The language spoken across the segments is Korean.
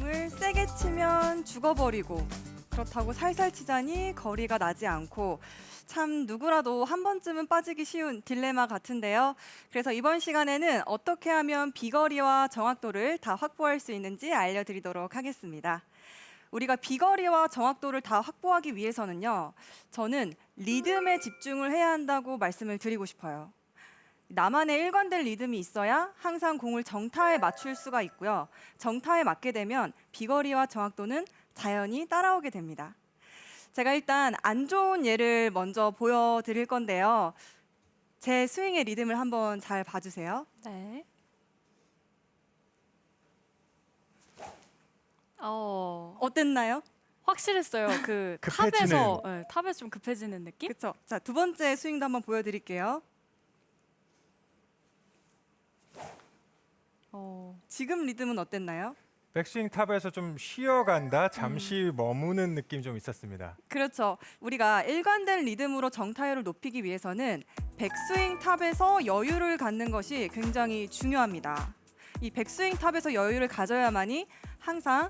공을 세게 치면 죽어버리고 그렇다고 살살 치자니 거리가 나지 않고 참 누구라도 한 번쯤은 빠지기 쉬운 딜레마 같은데요. 그래서 이번 시간에는 어떻게 하면 비거리와 정확도를 다 확보할 수 있는지 알려드리도록 하겠습니다. 우리가 비거리와 정확도를 다 확보하기 위해서는요, 저는 리듬에 집중을 해야 한다고 말씀을 드리고 싶어요. 나만의 일관된 리듬이 있어야 항상 공을 정타에 맞출 수가 있고요. 정타에 맞게 되면 비거리와 정확도는 자연히 따라오게 됩니다. 제가 일단 안 좋은 예를 먼저 보여드릴 건데요. 제 스윙의 리듬을 한번 잘 봐주세요. 네. 어 어땠나요? 확실했어요. 그. 탑에서 네, 탑에서 좀 급해지는 느낌? 그렇죠. 자, 두 번째 스윙도 한번 보여드릴게요. 지금 리듬은 어땠나요? 백스윙 탑에서 좀 쉬어간다, 잠시 머무는 느낌 좀 있었습니다. 그렇죠. 우리가 일관된 리듬으로 정타율을 높이기 위해서는 백스윙 탑에서 여유를 갖는 것이 굉장히 중요합니다. 이 백스윙 탑에서 여유를 가져야만이 항상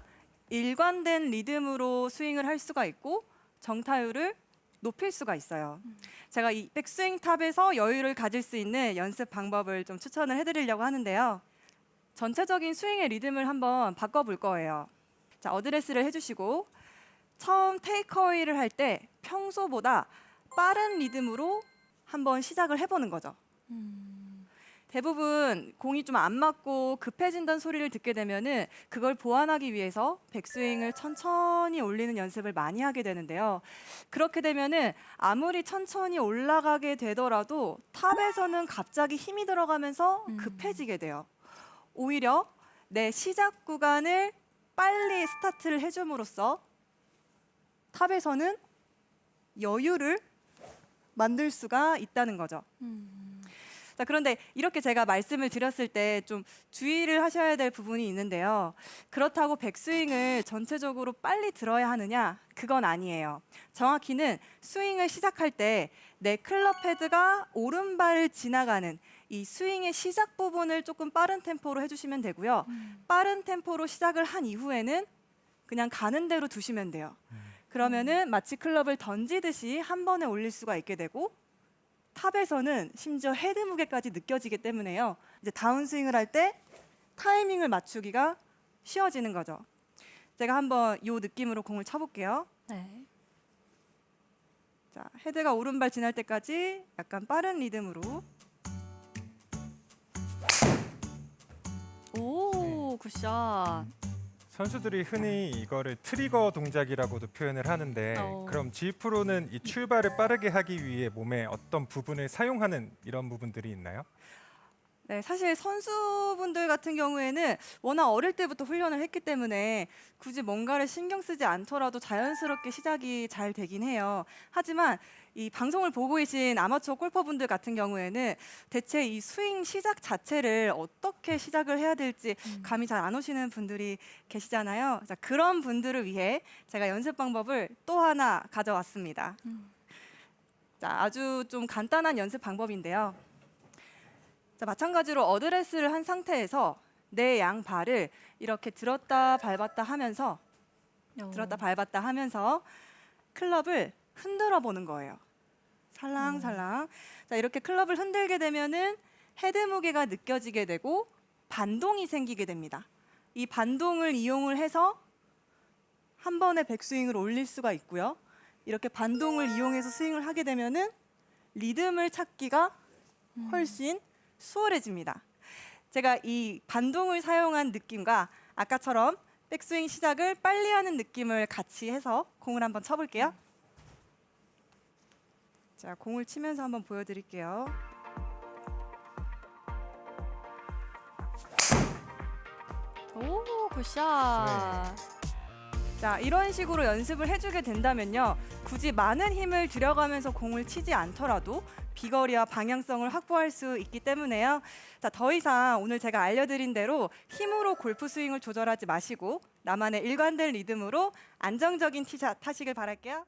일관된 리듬으로 스윙을 할 수가 있고 정타율을 높일 수가 있어요. 제가 이 백스윙 탑에서 여유를 가질 수 있는 연습 방법을 좀 추천을 해드리려고 하는데요. 전체적인 스윙의 리듬을 한번 바꿔볼 거예요. 자, 어드레스를 해주시고 처음 테이크어웨이를 할 때 평소보다 빠른 리듬으로 한번 시작을 해보는 거죠. 대부분 공이 좀 안 맞고 급해진다는 소리를 듣게 되면은 그걸 보완하기 위해서 백스윙을 천천히 올리는 연습을 많이 하게 되는데요. 그렇게 되면은 아무리 천천히 올라가게 되더라도 탑에서는 갑자기 힘이 들어가면서 음. 급해지게 돼요. 오히려 내 시작 구간을 빨리 스타트를 해줌으로써 탑에서는 여유를 만들 수가 있다는 거죠. 음. 자, 그런데 이렇게 제가 말씀을 드렸을 때 좀 주의를 하셔야 될 부분이 있는데요. 그렇다고 백스윙을 전체적으로 빨리 들어야 하느냐? 그건 아니에요. 정확히는 스윙을 시작할 때 내 클럽 헤드가 오른발을 지나가는 이 스윙의 시작 부분을 조금 빠른 템포로 해주시면 되고요. 빠른 템포로 시작을 한 이후에는 그냥 가는 대로 두시면 돼요. 그러면은 마치 클럽을 던지듯이 한 번에 올릴 수가 있게 되고 탑에서는 심지어 헤드 무게까지 느껴지기 때문에요. 이제 다운 스윙을 할 때 타이밍을 맞추기가 쉬워지는 거죠. 제가 한번 이 느낌으로 공을 쳐볼게요. 네. 자, 헤드가 오른발 지날 때까지 약간 빠른 리듬으로 오 굿샷. 선수들이 흔히 이거를 트리거 동작이라고도 표현을 하는데 어. 그럼 지 프로는 이 출발을 빠르게 하기 위해 몸의 어떤 부분을 사용하는 이런 부분들이 있나요? 네, 사실 선수분들 같은 경우에는 워낙 어릴 때부터 훈련을 했기 때문에 굳이 뭔가를 신경 쓰지 않더라도 자연스럽게 시작이 잘 되긴 해요. 하지만 이 방송을 보고 계신 아마추어 골퍼분들 같은 경우에는 대체 이 스윙 시작 자체를 어떻게 시작을 해야 될지 음. 감이 잘 안 오시는 분들이 계시잖아요. 자, 그런 분들을 위해 제가 연습 방법을 또 하나 가져왔습니다. 음. 자, 아주 좀 간단한 연습 방법인데요. 자, 마찬가지로 어드레스를 한 상태에서 내 양 발을 이렇게 들었다 밟았다 하면서 어. 들었다 밟았다 하면서 클럽을 흔들어 보는 거예요. 살랑살랑. 자, 이렇게 클럽을 흔들게 되면은 헤드 무게가 느껴지게 되고 반동이 생기게 됩니다. 이 반동을 이용을 해서 한 번에 백스윙을 올릴 수가 있고요. 이렇게 반동을 이용해서 스윙을 하게 되면은 리듬을 찾기가 훨씬 수월해집니다. 제가 이 반동을 사용한 느낌과 아까처럼 백스윙 시작을 빨리 하는 느낌을 같이 해서 공을 한번 쳐볼게요. 자, 공을 치면서 한번 보여드릴게요. 오 굿샷. 자, 이런 식으로 연습을 해주게 된다면요. 굳이 많은 힘을 들여가면서 공을 치지 않더라도 비거리와 방향성을 확보할 수 있기 때문에요. 자, 더 이상 오늘 제가 알려드린 대로 힘으로 골프 스윙을 조절하지 마시고 나만의 일관된 리듬으로 안정적인 티샷 하시길 바랄게요.